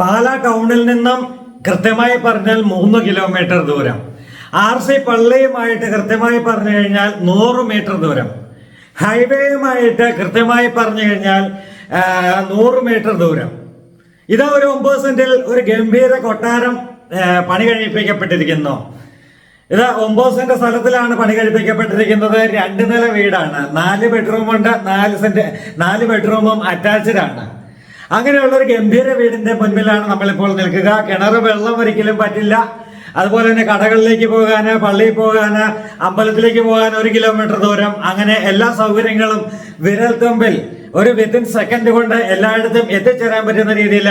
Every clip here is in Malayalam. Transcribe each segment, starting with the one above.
പാലാ ടൗണിൽ നിന്നും കൃത്യമായി പറഞ്ഞാൽ മൂന്ന് കിലോമീറ്റർ ദൂരം. ആർ സി പള്ളിയുമായിട്ട് കൃത്യമായി പറഞ്ഞു കഴിഞ്ഞാൽ നൂറ് മീറ്റർ ദൂരം. ഹൈവേയുമായിട്ട് കൃത്യമായി പറഞ്ഞു കഴിഞ്ഞാൽ നൂറ് മീറ്റർ ദൂരം. ഇതാ ഒരു ഒമ്പത് സെന്റിൽ ഒരു ഗംഭീര കൊട്ടാരം പണി കഴിപ്പിക്കപ്പെട്ടിരിക്കുന്നു. ഇത് ഒമ്പത് സെന്റ് സ്ഥലത്തിലാണ് പണി കഴിപ്പിക്കപ്പെട്ടിരിക്കുന്നത്. രണ്ട് നില വീടാണ്. നാല് ബെഡ്റൂം ഉണ്ട് നാല് സെന്റ് നാല് ബെഡ്റൂമും അറ്റാച്ച്ഡ് ആണ്. അങ്ങനെയുള്ള ഒരു ഗംഭീര വീടിന്റെ മുൻപിലാണ് നമ്മളിപ്പോൾ നിൽക്കുക. കിണർ വെള്ളം ഒരിക്കലും പറ്റില്ല. അതുപോലെ തന്നെ കടകളിലേക്ക് പോകാന് പള്ളിയിൽ പോകാന് അമ്പലത്തിലേക്ക് പോകാൻ ഒരു കിലോമീറ്റർ ദൂരം. അങ്ങനെ എല്ലാ സൗകര്യങ്ങളും വിരൽത്തുമ്പിൽ ഒരു വിത്തിൻ സെക്കൻഡ് കൊണ്ട് എല്ലായിടത്തും എത്തിച്ചേരാൻ പറ്റുന്ന രീതിയിൽ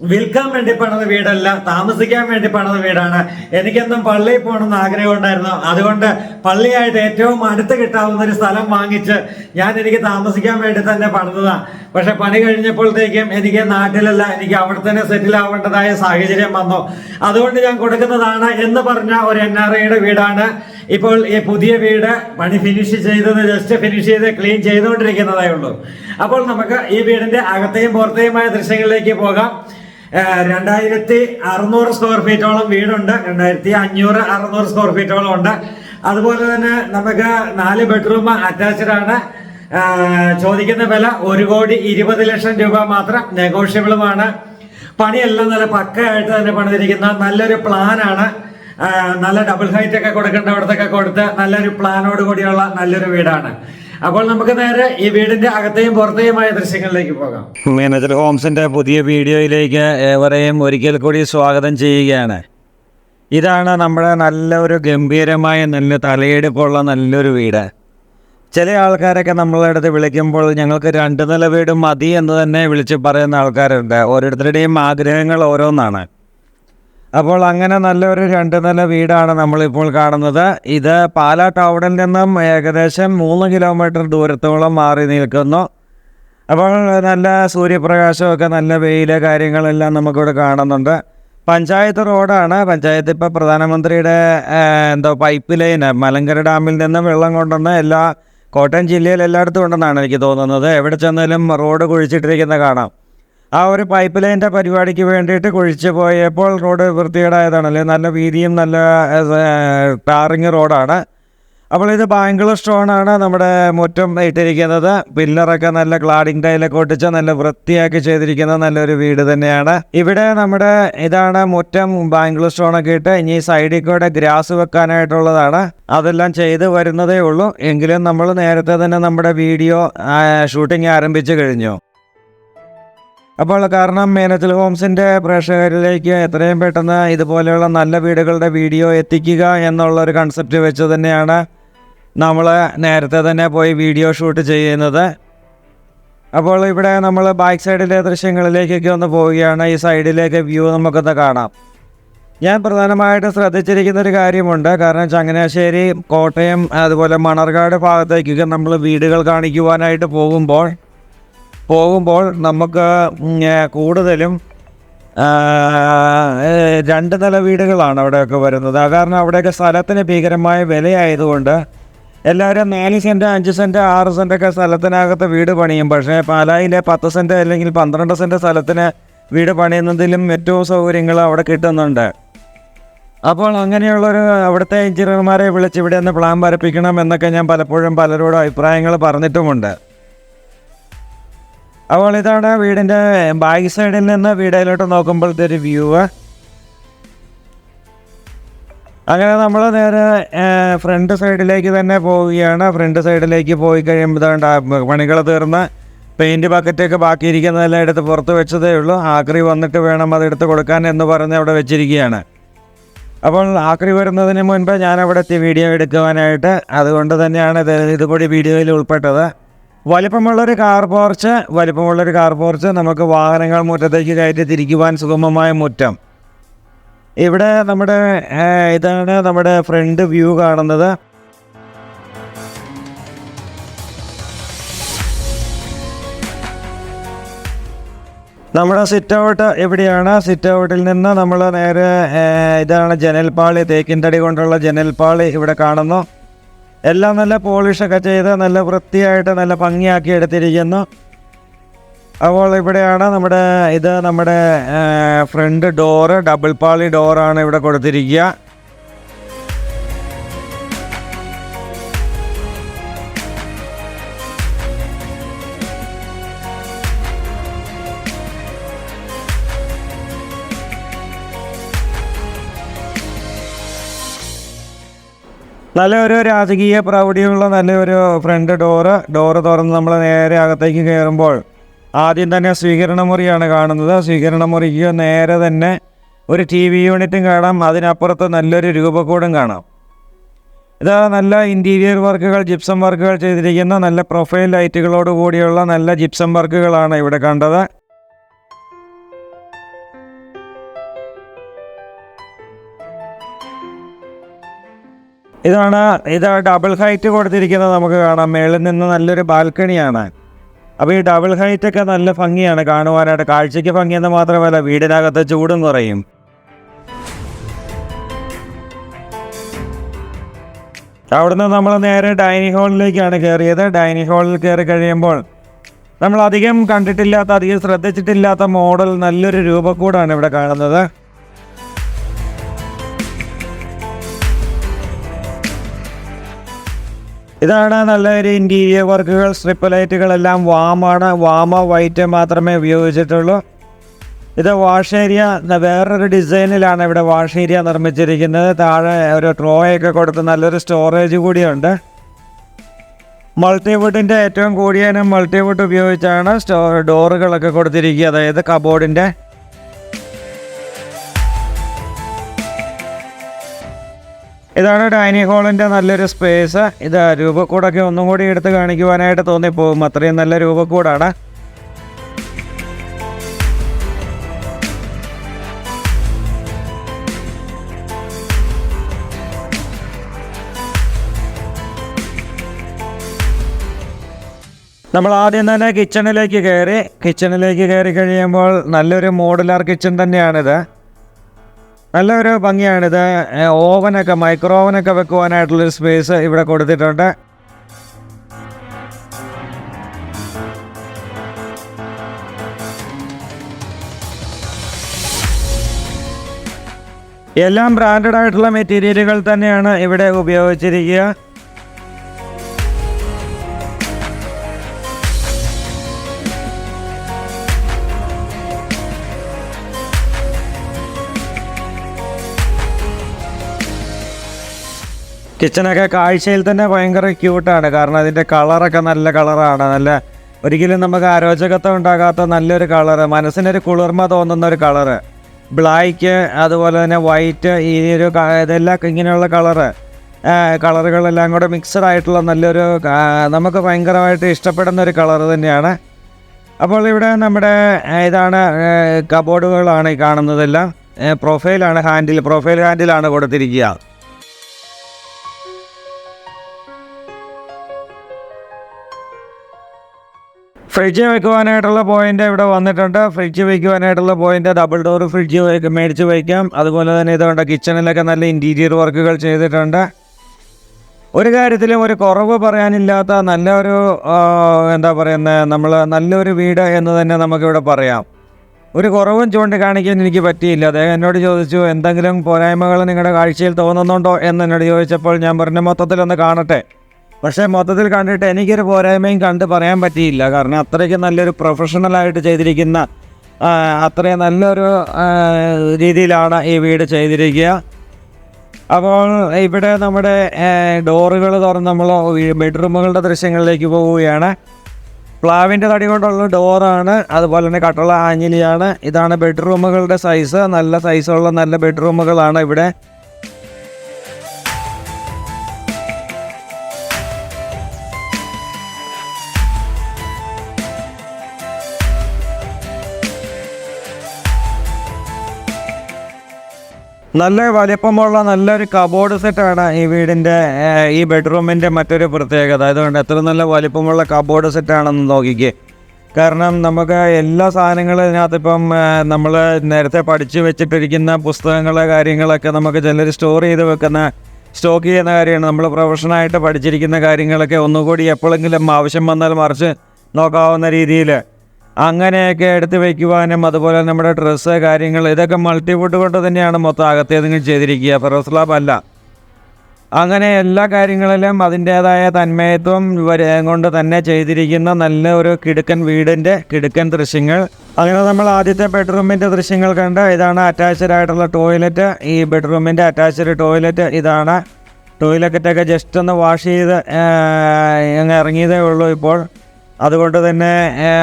വിൽക്കാൻ വേണ്ടി പണിത വീടല്ല താമസിക്കാൻ വേണ്ടി പണിത വീടാണ്. എനിക്കെന്നും പള്ളിയിൽ പോകണമെന്ന് ആഗ്രഹം ഉണ്ടായിരുന്നു. അതുകൊണ്ട് പള്ളിയായിട്ട് ഏറ്റവും അടുത്ത് കിട്ടാവുന്ന ഒരു സ്ഥലം വാങ്ങിച്ച് ഞാൻ എനിക്ക് താമസിക്കാൻ വേണ്ടി തന്നെ പണിതതാണ് പക്ഷെ പണി കഴിഞ്ഞപ്പോഴത്തേക്കും എനിക്ക് നാട്ടിലല്ല എനിക്ക് അവിടെ തന്നെ സെറ്റിൽ ആവേണ്ടതായ സാഹചര്യം വന്നു. അതുകൊണ്ട് ഞാൻ കൊടുക്കുന്നതാണ് എന്ന് പറഞ്ഞ ഒരു എൻ ആർ ഐയുടെ വീടാണ്. ഇപ്പോൾ ഈ പുതിയ വീട് പണി ഫിനിഷ് ചെയ്തത് ജസ്റ്റ് ഫിനിഷ് ചെയ്ത് ക്ലീൻ ചെയ്തുകൊണ്ടിരിക്കുന്നതേ ഉള്ളൂ. അപ്പോൾ നമുക്ക് ഈ വീടിന്റെ അകത്തെയും പുറത്തെയുമായ ദൃശ്യങ്ങളിലേക്ക് പോകാം. രണ്ടായിരത്തി അറുന്നൂറ് സ്ക്വയർ ഫീറ്റോളം വീടുണ്ട്. രണ്ടായിരത്തി അഞ്ഞൂറ് അറുന്നൂറ് സ്ക്വയർ ഫീറ്റോളം ഉണ്ട്. അതുപോലെ തന്നെ നമുക്ക് നാല് ബെഡ്റൂം അറ്റാച്ച്ഡ് ആണ്. ചോദിക്കുന്ന വില ഒരു കോടി ഇരുപത് ലക്ഷം രൂപ മാത്രം നെഗോഷ്യബിളുമാണ് പണിയെല്ലാം നല്ല പക്കയായിട്ട് തന്നെ പണിതിരിക്കുന്ന നല്ലൊരു പ്ലാനാണ് നല്ല ഡബിൾ ഹൈറ്റ് ഒക്കെ കൊടുക്കേണ്ട അവിടത്തൊക്കെ കൊടുത്ത് നല്ലൊരു പ്ലാനോട് കൂടിയുള്ള നല്ലൊരു വീടാണ്. അപ്പോൾ നമുക്ക് നേരെ ഈ വീടിന്റെ അകത്തെയും പുറത്തെയുമായ ദൃശ്യങ്ങളിലേക്ക് പോകാം. മാനേജർ ഹോംസിന്റെ പുതിയ വീഡിയോയിലേക്ക് ഏവരെയും ഒരിക്കൽ കൂടി സ്വാഗതം ചെയ്യുകയാണ്. ഇതാണ് നമ്മുടെ നല്ലൊരു ഗംഭീരമായ നല്ല തലയെടുപ്പുള്ള നല്ലൊരു വീട്. ചില ആൾക്കാരൊക്കെ നമ്മളെ അടുത്ത് വിളിക്കുമ്പോൾ ഞങ്ങൾക്ക് രണ്ട് നില വീട് മതി എന്ന് തന്നെ വിളിച്ച് പറയുന്ന ആൾക്കാരുണ്ട്. ഓരോരുത്തരുടെയും ആഗ്രഹങ്ങൾ ഓരോന്നാണ്. അപ്പോൾ അങ്ങനെ നല്ലൊരു രണ്ട് നില വീടാണ് നമ്മളിപ്പോൾ കാണുന്നത്. ഇത് പാലാ ടൗണിൽ നിന്നും ഏകദേശം മൂന്ന് കിലോമീറ്റർ ദൂരത്തോളം മാറി നിൽക്കുന്നു. അപ്പോൾ നല്ല സൂര്യപ്രകാശമൊക്കെ നല്ല വെയിൽ കാര്യങ്ങളെല്ലാം നമുക്കിവിടെ കാണുന്നുണ്ട്. പഞ്ചായത്ത് റോഡാണ്. പഞ്ചായത്ത് ഇപ്പോൾ പ്രധാനമന്ത്രിയുടെ എന്തോ പൈപ്പ് ലൈന് മലങ്കര ഡാമിൽ നിന്നും വെള്ളം കൊണ്ടുവന്ന് എല്ലാ കോട്ടയം ജില്ലയിൽ എല്ലായിടത്തും ഉണ്ടെന്നാണ് എനിക്ക് തോന്നുന്നത്. എവിടെ ചെന്നാലും റോഡ് കുഴിച്ചിട്ടിരിക്കുന്ന കാണാം. ആ ഒരു പൈപ്പ് ലൈന്റെ പരിപാടിക്ക് വേണ്ടിയിട്ട് കുഴിച്ച് പോയപ്പോൾ റോഡ് വൃത്തികേടായതാണല്ലേ? നല്ല വീതിയും നല്ല ടാറിങ് റോഡാണ് അപ്പോൾ ഇത് ബാംഗ്ലൂർ സ്റ്റോണാണ് നമ്മുടെ മുറ്റം ഇട്ടിരിക്കുന്നത്. പില്ലറൊക്കെ നല്ല ക്ലാഡിംഗ് ടൈലൊക്കെ ഒട്ടിച്ച് നല്ല വൃത്തിയാക്കി ചെയ്തിരിക്കുന്ന നല്ലൊരു വീട് തന്നെയാണ്. ഇവിടെ നമ്മുടെ ഇതാണ് മുറ്റം ബാംഗ്ലൂർ സ്റ്റോണൊക്കെ ഇട്ട് ഇനി സൈഡിൽ കൂടെ ഗ്രാസ് വെക്കാനായിട്ടുള്ളതാണ്. അതെല്ലാം ചെയ്ത് വരുന്നതേ ഉള്ളൂ. എങ്കിലും നമ്മൾ നേരത്തെ തന്നെ നമ്മുടെ വീഡിയോ ഷൂട്ടിംഗ് ആരംഭിച്ചു കഴിഞ്ഞു. അപ്പോൾ കാരണം മേനച്ചൽ ഹോംസിന്റെ പ്രേക്ഷകരിലേക്ക് എത്രയും പെട്ടെന്ന് ഇതുപോലെയുള്ള നല്ല വീടുകളുടെ വീഡിയോ എത്തിക്കുക എന്നുള്ള ഒരു കൺസെപ്റ്റ് വെച്ച് തന്നെയാണ് നമ്മൾ നേരത്തെ തന്നെ പോയി വീഡിയോ ഷൂട്ട് ചെയ്യുന്നത്. അപ്പോൾ ഇവിടെ നമ്മൾ ബാക്ക് സൈഡിലെ ദൃശ്യങ്ങളിലേക്കൊക്കെ ഒന്ന് പോവുകയാണ്. ഈ സൈഡിലേക്ക് വ്യൂ നമുക്കൊന്ന് കാണാം. ഞാൻ പ്രധാനമായിട്ട് ശ്രദ്ധിച്ചിരിക്കുന്ന ഒരു കാര്യമുണ്ട്. കാരണം ചങ്ങനാശ്ശേരി കോട്ടയം അതുപോലെ മണർകാട് ഭാഗത്തേക്കൊക്കെ നമ്മൾ വീടുകൾ കാണിക്കുവാനായിട്ട് പോകുമ്പോൾ പോകുമ്പോൾ നമുക്ക് കൂടുതലും രണ്ട് നില വീടുകളാണ് അവിടെയൊക്കെ വരുന്നത്. കാരണം അവിടെയൊക്കെ സ്ഥലത്തിന് ഭീകരമായ വിലയായതുകൊണ്ട് എല്ലാവരും നാല് സെന്റ് അഞ്ച് സെന്റ് ആറ് സെന്റൊക്കെ സ്ഥലത്തിനകത്ത് വീട് പണിയും. പക്ഷേ പാലായിലെ പത്ത് സെന്റ് അല്ലെങ്കിൽ പന്ത്രണ്ട് സെന്റ് സ്ഥലത്തിന് വീട് പണിയുന്നതിലും ഏറ്റവും സൗകര്യങ്ങൾ അവിടെ കിട്ടുന്നുണ്ട്. അപ്പോൾ അങ്ങനെയുള്ളൊരു അവിടുത്തെ എഞ്ചിനീയർമാരെ വിളിച്ച് ഇവിടെ ഒന്ന് പ്ലാൻ വരപ്പിക്കണം എന്നൊക്കെ ഞാൻ പലപ്പോഴും പലരോടും അഭിപ്രായങ്ങൾ പറഞ്ഞിട്ടുമുണ്ട്. അപ്പോൾ ഇതാണ് വീടിന്റെ ബാക്ക് സൈഡിൽ നിന്ന് വീടിലോട്ട് നോക്കുമ്പോഴത്തെ ഒരു വ്യൂ അങ്ങനെ നമ്മൾ നേരെ ഫ്രണ്ട് സൈഡിലേക്ക് തന്നെ പോവുകയാണ്. ഫ്രണ്ട് സൈഡിലേക്ക് പോയി കഴിയുമ്പോൾ പണികൾ തീർന്ന്. പെയിന്റ് ബക്കറ്റൊക്കെ ബാക്കിയിരിക്കുന്നതെല്ലാം എടുത്ത് പുറത്ത് വെച്ചതേ ഉള്ളൂ. ആക്രി വന്നിട്ട് വേണം അത് എടുത്ത് കൊടുക്കാൻ എന്ന് പറഞ്ഞ് അവിടെ വെച്ചിരിക്കുകയാണ്. അപ്പോൾ ആക്രി വരുന്നതിന് മുൻപ് ഞാൻ അവിടെ എത്തി വീഡിയോ എടുക്കുവാനായിട്ട് അതുകൊണ്ട് തന്നെയാണ് ഇത് ഇതുകൂടി വീഡിയോയിൽ ഉൾപ്പെട്ടത്. വലിപ്പമുള്ളൊരു കാർ പോർച്ച് വലിപ്പമുള്ളൊരു കാർ പോർച്ച് നമുക്ക് വാഹനങ്ങൾ മുറ്റത്തേക്ക് കയറ്റി തിരിക്കുവാൻ സുഗമമായ മുറ്റം. ഇവിടെ നമ്മുടെ ഇതാണ് നമ്മുടെ ഫ്രണ്ട് വ്യൂ കാണുന്നത്. നമ്മുടെ സിറ്റ് ഔട്ട് എവിടെയാണ്? സിറ്റ് ഔട്ടിൽ നിന്ന് നമ്മൾ നേരെ ഇതാണ് ജനൽപ്പാളി തേക്കിൻ തടി കൊണ്ടുള്ള ജനൽപ്പാളി ഇവിടെ കാണുന്നു. എല്ലാം നല്ല പോളിഷൊക്കെ ചെയ്ത് നല്ല വൃത്തിയായിട്ട് നല്ല ഭംഗിയാക്കി എടുത്തിരിക്കുന്നു. അപ്പോൾ ഇവിടെയാണ് നമ്മുടെ ഇത് നമ്മുടെ ഫ്രണ്ട് ഡോറ് ഡബിൾ പാളി ഡോറാണ് ഇവിടെ കൊടുത്തിരിക്കുക. നല്ലൊരു രാജകീയ പ്രൗഢിയുള്ള നല്ലൊരു ഫ്രണ്ട് ഡോറ് ഡോറ് തുറന്ന് നമ്മൾ നേരെ അകത്തേക്ക് കയറുമ്പോൾ ആദ്യം തന്നെ സ്വീകരണ മുറിയാണ് കാണുന്നത്. സ്വീകരണ മുറിക്ക് നേരെ തന്നെ ഒരു ടി വി യൂണിറ്റും കാണാം. അതിനപ്പുറത്ത് നല്ലൊരു രൂപക്കൂടും കാണാം. ഇത് നല്ല ഇന്റീരിയർ വർക്കുകൾ ജിപ്സം വർക്കുകൾ ചെയ്തിരിക്കുന്ന നല്ല പ്രൊഫൈൽ ലൈറ്റുകളോട് കൂടിയുള്ള നല്ല ജിപ്സം വർക്കുകളാണ് ഇവിടെ കണ്ടത്. ഇതാണ് ഇത് ഡബിൾ ഹൈറ്റ് കൊടുത്തിരിക്കുന്നത് നമുക്ക് കാണാം. മേളിൽ നിന്ന് നല്ലൊരു ബാൽക്കണിയാണ്. അപ്പോൾ ഈ ഡബിൾ ഹൈറ്റ് ഒക്കെ നല്ല ഭംഗിയാണ് കാണുവാനായിട്ട്. കാഴ്ചയ്ക്ക് ഭംഗിയെന്ന് മാത്രമല്ല വീടിനകത്ത് ചൂടും കുറയും. അവിടുന്ന് നമ്മൾ നേരെ ഡൈനിങ് ഹാളിലേക്കാണ് കയറിയത്. ഡൈനിങ് ഹാളിൽ കയറി കഴിയുമ്പോൾ നമ്മൾ അധികം കണ്ടിട്ടില്ലാത്ത അധികം ശ്രദ്ധിച്ചിട്ടില്ലാത്ത മോഡൽ നല്ലൊരു രൂപക്കൂടാണ് ഇവിടെ കാണുന്നത്. ഇതാണ് നല്ലൊരു ഇന്റീരിയർ വർക്കുകൾ സ്ട്രിപ്പ് ലൈറ്റുകളെല്ലാം വാമാണ് വാമ വൈറ്റ് മാത്രമേ ഉപയോഗിച്ചിട്ടുള്ളൂ. ഇത് വാഷ് ഏരിയ വേറൊരു ഡിസൈനിലാണ് ഇവിടെ വാഷ് ഏരിയ നിർമ്മിച്ചിരിക്കുന്നത്. താഴെ ഒരു ട്രോയൊക്കെ കൊടുത്ത് നല്ലൊരു സ്റ്റോറേജ് കൂടിയുണ്ട്. മൾട്ടിവുഡിന്റെ ഏറ്റവും കൂടിയ ഇനം മൾട്ടിവുഡ് ഉപയോഗിച്ചാണ് സ്റ്റോ ഡോറുകളൊക്കെ കൊടുത്തിരിക്കുക. അതായത് കബോർഡിന്റെ ഇതാണ് ഡൈനിങ് ഹാളിന്റെ നല്ലൊരു സ്പേസ് ഇത് രൂപക്കൂടൊക്കെ ഒന്നും കൂടി എടുത്ത് കാണിക്കുവാനായിട്ട് തോന്നിപ്പോകും അത്രയും നല്ല രൂപക്കൂടാണ്. നമ്മൾ ആദ്യം തന്നെ കിച്ചണിലേക്ക് കയറി. കിച്ചണിലേക്ക് കയറി കഴിയുമ്പോൾ നല്ലൊരു മോഡുലാർ കിച്ചൺ തന്നെയാണിത്. നല്ലൊരു ഭംഗിയാണിത് ഓവനൊക്കെ മൈക്രോ ഓവനൊക്കെ വെക്കുവാനായിട്ടുള്ളൊരു സ്പേസ് ഇവിടെ കൊടുത്തിട്ടുണ്ട്. എല്ലാം ബ്രാൻഡഡ് ആയിട്ടുള്ള മെറ്റീരിയലുകൾ തന്നെയാണ് ഇവിടെ ഉപയോഗിച്ചിരിക്കുക. കിച്ചണൊക്കെ കാഴ്ചയിൽ തന്നെ ഭയങ്കര ക്യൂട്ടാണ് കാരണം അതിന്റെ കളറൊക്കെ നല്ല കളറാണ്. നല്ല ഒരിക്കലും നമുക്ക് അരോചകത്വം ഉണ്ടാകാത്ത നല്ലൊരു കളറ്. മനസ്സിനൊരു കുളിർമ തോന്നുന്ന ഒരു കളറ്. ബ്ലാക്ക് അതുപോലെ തന്നെ വൈറ്റ് ഈ ഒരു ഇതെല്ലാം ഇങ്ങനെയുള്ള കളറ്. കളറുകളെല്ലാം കൂടെ മിക്സഡ് ആയിട്ടുള്ള നല്ലൊരു നമുക്ക് ഭയങ്കരമായിട്ട് ഇഷ്ടപ്പെടുന്ന ഒരു കളർ തന്നെയാണ്. അപ്പോൾ ഇവിടെ നമ്മുടെ ഇതാണ് കബോർഡുകളാണ് ഈ കാണുന്നതെല്ലാം. പ്രൊഫൈലാണ് ഹാൻഡിൽ പ്രൊഫൈൽ ഹാൻഡിലാണ് കൊടുത്തിരിക്കുക. ഫ്രിഡ്ജ് വെക്കുവാനായിട്ടുള്ള പോയിന്റ് ഇവിടെ വന്നിട്ടുണ്ട്. ഫ്രിഡ്ജ് വെക്കുവാനായിട്ടുള്ള പോയിന്റ് ഡബിൾ ഡോർ ഫ്രിഡ്ജ് മേടിച്ച് വയ്ക്കാം അതുപോലെ തന്നെ ഇതുകൊണ്ട് കിച്ചണിലൊക്കെ നല്ല ഇന്റീരിയർ വർക്കുകൾ ചെയ്തിട്ടുണ്ട്. ഒരു കാര്യത്തിലും ഒരു കുറവ് പറയാനില്ലാത്ത നല്ല ഒരു എന്താ പറയുന്നത് നമ്മൾ നല്ലൊരു വീട് എന്ന് തന്നെ നമുക്കിവിടെ പറയാം. ഒരു കുറവും ചൂണ്ടിക്കാണിക്കാൻ എനിക്ക് പറ്റിയില്ല. അദ്ദേഹം എന്നോട് ചോദിച്ചു എന്തെങ്കിലും പോരായ്മകൾ നിങ്ങളുടെ കാഴ്ചയിൽ തോന്നുന്നുണ്ടോ? എന്ന് എന്നോട് ചോദിച്ചപ്പോൾ ഞാൻ പറഞ്ഞു മൊത്തത്തിലൊന്ന് കാണട്ടെ. പക്ഷേ മൊത്തത്തിൽ കണ്ടിട്ട് എനിക്കൊരു പോരായ്മയും കണ്ട് പറയാൻ പറ്റിയില്ല. കാരണം അത്രയ്ക്ക് നല്ലൊരു പ്രൊഫഷണലായിട്ട് ചെയ്തിരിക്കുന്ന അത്രയും നല്ലൊരു രീതിയിലാണ് ഈ വീട് ചെയ്തിരിക്കുക. അപ്പോൾ ഇവിടെ നമ്മുടെ ഡോറുകൾ തുറന്ന് നമ്മൾ ബെഡ്റൂമുകളുടെ ദൃശ്യങ്ങളിലേക്ക് പോവുകയാണ്. പ്ലാവിന്റെ തടി കൊണ്ടുള്ള ഡോറാണ് അതുപോലെ തന്നെ കട്ടുള്ള ആഞ്ഞിലിയാണ്. ഇതാണ് ബെഡ്റൂമുകളുടെ സൈസ് നല്ല സൈസുള്ള നല്ല ബെഡ്റൂമുകളാണ് ഇവിടെ. നല്ല വലിപ്പമുള്ള നല്ലൊരു കബോർഡ് സെറ്റാണ് ഈ വീടിന്റെ ഈ ബെഡ്റൂമിന്റെ മറ്റൊരു പ്രത്യേകത. അതുകൊണ്ട് എത്ര നല്ല വലിപ്പമുള്ള കബോർഡ് സെറ്റാണെന്ന് നോക്കിക്കേ. കാരണം നമുക്ക് എല്ലാ സാധനങ്ങളും ഇതിനകത്ത് ഇപ്പം നമ്മൾ നേരത്തെ പഠിച്ചു വെച്ചിട്ടിരിക്കുന്ന പുസ്തകങ്ങൾ കാര്യങ്ങളൊക്കെ നമുക്ക് ചിലർ സ്റ്റോർ ചെയ്ത് വെക്കുന്ന സ്റ്റോക്ക് ചെയ്യുന്ന കാര്യമാണ്. നമ്മൾ പ്രൊഫഷണലായിട്ട് പഠിച്ചിരിക്കുന്ന കാര്യങ്ങളൊക്കെ ഒന്നുകൂടി എപ്പോഴെങ്കിലും ആവശ്യം വന്നാൽ മറിച്ച് നോക്കാവുന്ന രീതിയിൽ അങ്ങനെയൊക്കെ എടുത്ത് വയ്ക്കുവാനും അതുപോലെ നമ്മുടെ ഡ്രസ്സ് കാര്യങ്ങൾ ഇതൊക്കെ മൾട്ടിവുഡ് കൊണ്ട് തന്നെയാണ് മൊത്തം അകത്തേതെങ്കിലും ചെയ്തിരിക്കുക. ഫെറോസ് ലാബ് അല്ല. അങ്ങനെ എല്ലാ കാര്യങ്ങളിലും അതിന്റേതായ തന്മയത്വം കൊണ്ട് തന്നെ ചെയ്തിരിക്കുന്ന നല്ല ഒരു കിടുക്കൻ വീടിന്റെ കിടുക്കൻ ദൃശ്യങ്ങൾ. അങ്ങനെ നമ്മൾ ആദ്യത്തെ ബെഡ്റൂമിന്റെ ദൃശ്യങ്ങൾ കണ്ട് ഇതാണ് അറ്റാച്ച്ഡ് ആയിട്ടുള്ള ടോയ്ലറ്റ് ഈ ബെഡ്റൂമിന്റെ അറ്റാച്ച്ഡ് ടോയ്ലറ്റ് ഇതാണ്. ടോയ്ലറ്റൊക്കെ ജസ്റ്റ് ഒന്ന് വാഷ് ചെയ്ത് ഇറങ്ങിയതേ ഉള്ളൂ ഇപ്പോൾ. അതുകൊണ്ട് തന്നെ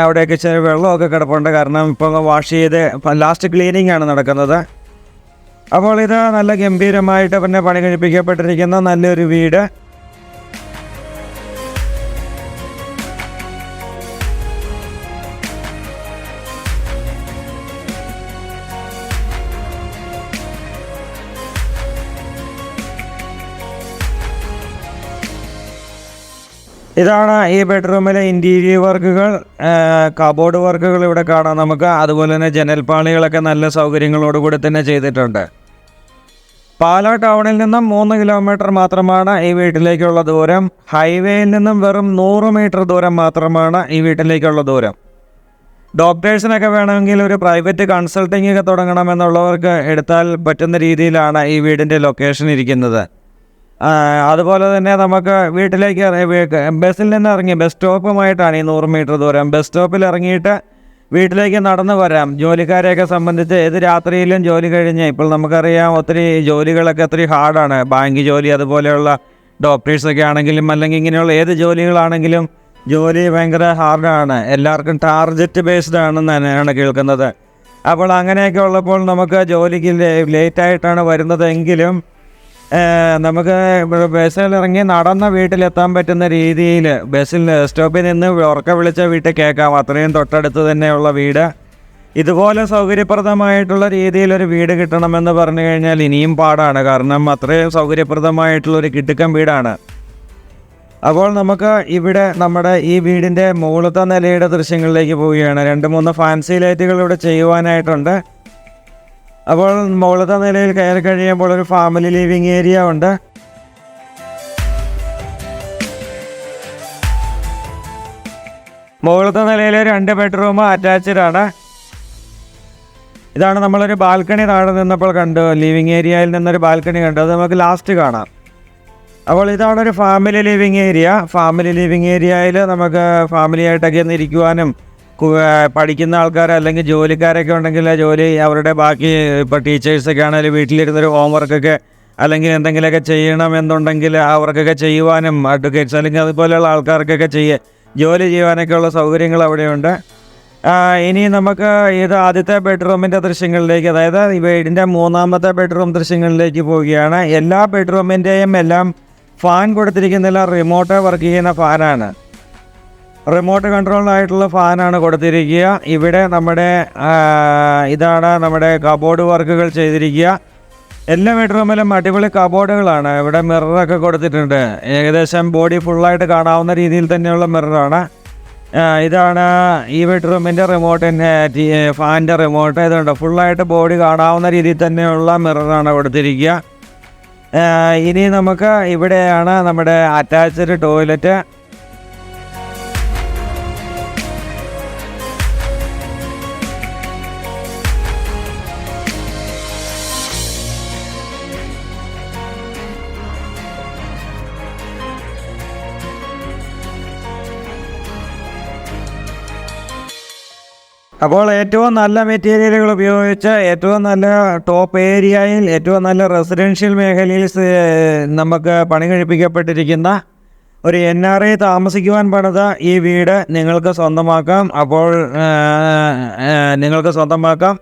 അവിടെയൊക്കെ ചെറിയ വെള്ളമൊക്കെ കിടപ്പുണ്ട്. കാരണം ഇപ്പോൾ വാഷ് ചെയ്ത് ലാസ്റ്റ് ക്ലീനിങ് ആണ് നടക്കുന്നത്. അപ്പോൾ ഇത് നല്ല ഗംഭീരമായിട്ട് പിന്നെ പണി കഴിപ്പിക്കപ്പെട്ടിരിക്കുന്ന നല്ലൊരു വീട്. ഇതാണ് ഈ ബെഡ്റൂമിലെ ഇന്റീരിയർ വർക്കുകൾ കബോർഡ് വർക്കുകൾ ഇവിടെ കാണാം നമുക്ക്. അതുപോലെ തന്നെ ജനൽപ്പാളികളൊക്കെ നല്ല സൗകര്യങ്ങളോടുകൂടി തന്നെ ചെയ്തിട്ടുണ്ട്. പാലാ ടൗണിൽ നിന്നും മൂന്ന് കിലോമീറ്റർ മാത്രമാണ് ഈ വീട്ടിലേക്കുള്ള ദൂരം. ഹൈവേയിൽ നിന്നും വെറും നൂറ് മീറ്റർ ദൂരം മാത്രമാണ് ഈ വീട്ടിലേക്കുള്ള ദൂരം. ഡോക്ടേഴ്സിനൊക്കെ വേണമെങ്കിൽ ഒരു പ്രൈവറ്റ് കൺസൾട്ടിംഗ് ഒക്കെ തുടങ്ങണമെന്നുള്ളവർക്ക് എടുത്താൽ പറ്റുന്ന രീതിയിലാണ് ഈ വീടിന്റെ ലൊക്കേഷൻ ഇരിക്കുന്നത്. അതുപോലെ തന്നെ നമുക്ക് വീട്ടിലേക്ക് ബസ്സിൽ നിന്ന് ഇറങ്ങി ബസ് സ്റ്റോപ്പുമായിട്ടാണ് ഈ നൂറ് മീറ്റർ ദൂരം. ബസ് സ്റ്റോപ്പിൽ ഇറങ്ങിയിട്ട് വീട്ടിലേക്ക് നടന്നു വരാം. ജോലിക്കാരെയൊക്കെ സംബന്ധിച്ച് ഏത് രാത്രിയിലും ജോലി കഴിഞ്ഞ് ഇപ്പോൾ നമുക്കറിയാം ഒത്തിരി ജോലികളൊക്കെ ഒത്തിരി ഹാർഡാണ് ബാങ്ക് ജോലി അതുപോലെയുള്ള ഡോക്ടേഴ്സൊക്കെ ആണെങ്കിലും അല്ലെങ്കിൽ ഇങ്ങനെയുള്ള ഏത് ജോലികളാണെങ്കിലും ജോലി ഭയങ്കര ഹാർഡാണ് എല്ലാവർക്കും ടാർജറ്റ് ബേസ്ഡ് ആണെന്ന് തന്നെയാണ് കേൾക്കുന്നത്. അപ്പോൾ അങ്ങനെയൊക്കെ ഉള്ളപ്പോൾ നമുക്ക് ജോലിക്ക് ലേറ്റായിട്ടാണ് വരുന്നതെങ്കിലും നമുക്ക് ബസ്സിൽ ഇറങ്ങി നടന്ന വീട്ടിലെത്താൻ പറ്റുന്ന രീതിയിൽ ബസ്സിൽ സ്റ്റോപ്പിൽ നിന്ന് ഉറക്ക വിളിച്ച വീട്ടിൽ കേൾക്കാം. അത്രയും തൊട്ടടുത്ത് തന്നെയുള്ള വീട്. ഇതുപോലെ സൗകര്യപ്രദമായിട്ടുള്ള രീതിയിലൊരു വീട് കിട്ടണമെന്ന് പറഞ്ഞു കഴിഞ്ഞാൽ ഇനിയും പാടാണ്. കാരണം അത്രയും സൗകര്യപ്രദമായിട്ടുള്ള ഒരു കിടുക്കൻ വീടാണ്. അപ്പോൾ നമുക്ക് ഇവിടെ നമ്മുടെ ഈ വീടിന്റെ മുകളത്തെ നിലയുടെ ദൃശ്യങ്ങളിലേക്ക് പോവുകയാണ്. രണ്ട് മൂന്ന് ഫാൻസി ലൈറ്റുകൾ ഇവിടെ ചെയ്യുവാനായിട്ടുണ്ട്. അപ്പോൾ മുകളിലത്തെ നിലയിൽ കയറി കഴിയുമ്പോൾ ഒരു ഫാമിലി ലിവിങ് ഏരിയ ഉണ്ട്. മുകളിലത്തെ നിലയിൽ രണ്ട് ബെഡ്റൂം അറ്റാച്ച്ഡ് ആണ്. ഇതാണ് നമ്മളൊരു ബാൽക്കണി താഴെ നിന്നപ്പോൾ കണ്ടു ലിവിങ് ഏരിയയിൽ നിന്നൊരു ബാൽക്കണി കണ്ടു അത് നമുക്ക് ലാസ്റ്റ് കാണാം. അപ്പോൾ ഇതാണ് ഒരു family living area family living ഏരിയയിൽ നമുക്ക് ഫാമിലി ആയിട്ടൊക്കെ ഒന്ന് ഇരിക്കുവാനും പഠിക്കുന്ന ആൾക്കാർ അല്ലെങ്കിൽ ജോലിക്കാരൊക്കെ ഉണ്ടെങ്കിൽ ജോലി അവരുടെ ബാക്കി ഇപ്പോൾ ടീച്ചേഴ്സൊക്കെ ആണെങ്കിൽ വീട്ടിലിരുന്നൊരു ഹോംവർക്കൊക്കെ അല്ലെങ്കിൽ എന്തെങ്കിലുമൊക്കെ ചെയ്യണമെന്നുണ്ടെങ്കിൽ അവർക്കൊക്കെ ചെയ്യുവാനും അഡ്വക്കേറ്റ്സ് അല്ലെങ്കിൽ അതുപോലെയുള്ള ആൾക്കാർക്കൊക്കെ ചെയ്യ ജോലി ചെയ്യുവാനൊക്കെ ഉള്ള സൗകര്യങ്ങൾ അവിടെയുണ്ട്. ഇനി നമുക്ക് ഇത് ആദ്യത്തെ ബെഡ്റൂമിന്റെ ദൃശ്യങ്ങളിലേക്ക് അതായത് ഈ വീടിന്റെ മൂന്നാമത്തെ ബെഡ്റൂം ദൃശ്യങ്ങളിലേക്ക് പോവുകയാണ്. എല്ലാ ബെഡ്റൂമിന്റെയും എല്ലാം ഫാൻ കൊടുത്തിരിക്കുന്നില്ല റിമോട്ട് വർക്ക് ചെയ്യുന്ന ഫാനാണ് റിമോട്ട് കൺട്രോളായിട്ടുള്ള ഫാനാണ് കൊടുത്തിരിക്കുക. ഇവിടെ നമ്മുടെ ഇതാണ് നമ്മുടെ കബോർഡ് വർക്കുകൾ ചെയ്തിരിക്കുക. എല്ലാ ബെഡ്റൂമിലും അടിപൊളി കബോർഡുകളാണ് ഇവിടെ മിററൊക്കെ കൊടുത്തിട്ടുണ്ട്. ഏകദേശം ബോഡി ഫുള്ളായിട്ട് കാണാവുന്ന രീതിയിൽ തന്നെയുള്ള മിററാണ് ഇതാണ് ഈ ബെഡ്റൂമിന്റെ റിമോട്ടിന്റെ ഫാനിന്റെ റിമോട്ട് ഇതുണ്ട് ഫുള്ളായിട്ട് ബോഡി കാണാവുന്ന രീതിയിൽ തന്നെയുള്ള മിററാണ് കൊടുത്തിരിക്കുക. ഇനി നമുക്ക് ഇവിടെയാണ് നമ്മുടെ അറ്റാച്ച്ഡ് ടോയ്ലറ്റ് അപ്പോൾ ഏറ്റവും നല്ല മെറ്റീരിയലുകൾ ഉപയോഗിച്ച് ഏറ്റവും നല്ല ടോപ്പ് ഏരിയയിൽ ഏറ്റവും നല്ല റെസിഡൻഷ്യൽ മേഖലയിൽ നമുക്ക് പണി കഴിപ്പിക്കപ്പെട്ടിരിക്കുന്ന ഒരു എൻ ആർ ഐ താമസിക്കുവാൻ പണിത ഈ വീട് നിങ്ങൾക്ക് സ്വന്തമാക്കാം. അപ്പോൾ നിങ്ങൾക്ക് സ്വന്തമാക്കാം.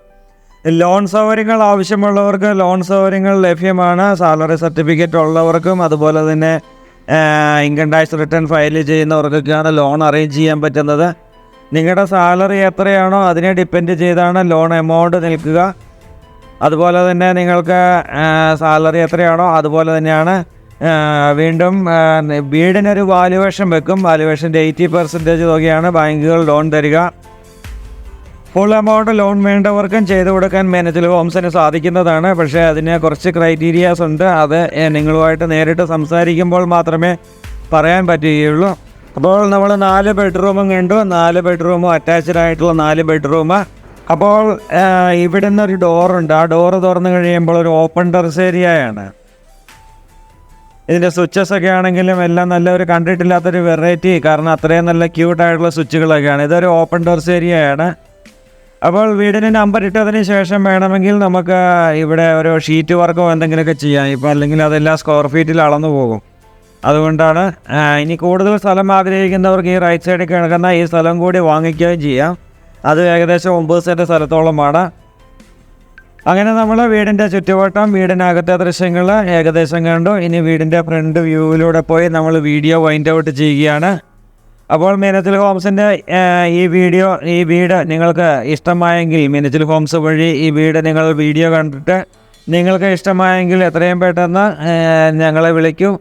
ലോൺ സൗകര്യങ്ങൾ ആവശ്യമുള്ളവർക്ക് ലോൺ സൗകര്യങ്ങൾ ലഭ്യമാണ്. സാലറി സർട്ടിഫിക്കറ്റ് ഉള്ളവർക്കും അതുപോലെ തന്നെ ഇൻകം ടാക്സ് റിട്ടേൺ ഫയൽ ചെയ്യുന്നവർക്കൊക്കെയാണ് ലോൺ അറേഞ്ച് ചെയ്യാൻ പറ്റുന്നത്. നിങ്ങളുടെ സാലറി എത്രയാണോ അതിനെ ഡിപ്പെൻഡ് ചെയ്താണ് ലോൺ എമൗണ്ട് നിൽക്കുക. അതുപോലെ തന്നെ നിങ്ങൾക്ക് സാലറി എത്രയാണോ അതുപോലെ തന്നെയാണ് വീണ്ടും വീടിനൊരു വാല്യുവേഷൻ വെക്കും. വാല്യുവേഷന്റെ എയ്റ്റി പെർസെന്റേജ് തുകയാണ് ബാങ്കുകൾ ലോൺ തരിക. ഫുൾ എമൗണ്ട് ലോൺ വേണ്ടവർക്കും ചെയ്തു കൊടുക്കാൻ മാനേജൽ ഹോംസിന് സാധിക്കുന്നതാണ്. പക്ഷേ അതിന് കുറച്ച് ക്രൈറ്റീരിയാസ് ഉണ്ട്. അത് നിങ്ങളുമായിട്ട് നേരിട്ട് സംസാരിക്കുമ്പോൾ മാത്രമേ പറയാൻ പറ്റുകയുള്ളൂ. അപ്പോൾ നമ്മൾ നാല് ബെഡ്റൂമും കണ്ടു. നാല് ബെഡ്റൂമും അറ്റാച്ച്ഡ് ആയിട്ടുള്ള നാല് ബെഡ്റൂം അപ്പോൾ ഇവിടെ നിന്നൊരു ഡോറുണ്ട് ആ ഡോറ് തുറന്നു കഴിയുമ്പോൾ ഒരു ഓപ്പൺ ടെറസ് ഏരിയയാണ് ഇതിന്റെ സ്വിച്ചസ് ഒക്കെ ആണെങ്കിലും എല്ലാം നല്ല ഒരു കണ്ടിട്ടില്ലാത്തൊരു വെറൈറ്റി കാരണം അത്രയും നല്ല ക്യൂട്ടായിട്ടുള്ള സ്വിച്ചുകളൊക്കെയാണ് ഇതൊരു ഓപ്പൺ ടെറസ് ഏരിയയാണ് അപ്പോൾ വീടിന് നമ്പർ ഇട്ടതിന് ശേഷം വേണമെങ്കിൽ നമുക്ക് ഇവിടെ ഒരു ഷീറ്റ് വർക്കോ എന്തെങ്കിലുമൊക്കെ ചെയ്യാം. ഇപ്പോൾ അല്ലെങ്കിൽ അതെല്ലാം സ്ക്വയർ ഫീറ്റിൽ അളന്നു പോകും. അതുകൊണ്ടാണ് ഇനി കൂടുതൽ സ്ഥലം ആഗ്രഹിക്കുന്നവർക്ക് ഈ റൈറ്റ് സൈഡിൽ കിടക്കുന്ന ഈ സ്ഥലം കൂടി വാങ്ങിക്കുകയും ചെയ്യാം. അത് ഏകദേശം ഒമ്പത് സെന്റ് സ്ഥലത്തോളമാണ്. അങ്ങനെ നമ്മൾ വീടിന്റെ ചുറ്റുവട്ടം വീടിനകത്തെ ദൃശ്യങ്ങൾ ഏകദേശം കണ്ടു. ഇനി വീടിന്റെ ഫ്രണ്ട് വ്യൂവിലൂടെ പോയി നമ്മൾ വീഡിയോ വൈൻഡ് ഔട്ട് ചെയ്യുകയാണ്. അപ്പോൾ മീനത്തിൽ ഹോംസിന്റെ ഈ വീഡിയോ ഈ വീട് നിങ്ങൾക്ക് ഇഷ്ടമായെങ്കിൽ മീനത്തിൽ ഹോംസ് വഴി ഈ വീട് നിങ്ങൾ വീഡിയോ കണ്ടിട്ട് നിങ്ങൾക്ക് ഇഷ്ടമായെങ്കിൽ എത്രയും പെട്ടെന്ന് ഞങ്ങളെ വിളിക്കൂ.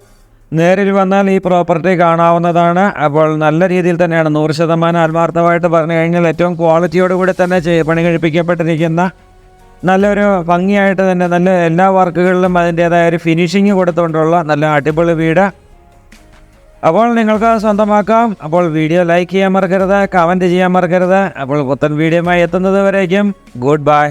നേരിൽ വന്നാൽ ഈ പ്രോപ്പർട്ടി കാണാവുന്നതാണ്. അപ്പോൾ നല്ല രീതിയിൽ തന്നെയാണ്. നൂറ് ശതമാനം ആത്മാർത്ഥമായിട്ട് പറഞ്ഞു കഴിഞ്ഞാൽ ഏറ്റവും ക്വാളിറ്റിയോട് കൂടി തന്നെ ചെയ് പണി കഴിപ്പിക്കപ്പെട്ടിരിക്കുന്ന നല്ലൊരു ഭംഗിയായിട്ട് തന്നെ നല്ല എല്ലാ വർക്കുകളിലും അതിന്റേതായ ഒരു ഫിനിഷിങ് കൊടുത്തുകൊണ്ടുള്ള നല്ല അടിപൊളി വീട്. അപ്പോൾ നിങ്ങൾക്ക് സ്വന്തമാക്കാം. അപ്പോൾ വീഡിയോ ലൈക്ക് ചെയ്യാൻ മറക്കരുത് കമന്റ് ചെയ്യാൻ മറക്കരുത്. അപ്പോൾ പുത്തൻ വീഡിയോമായി എത്തുന്നത് വരേക്കും. Good bye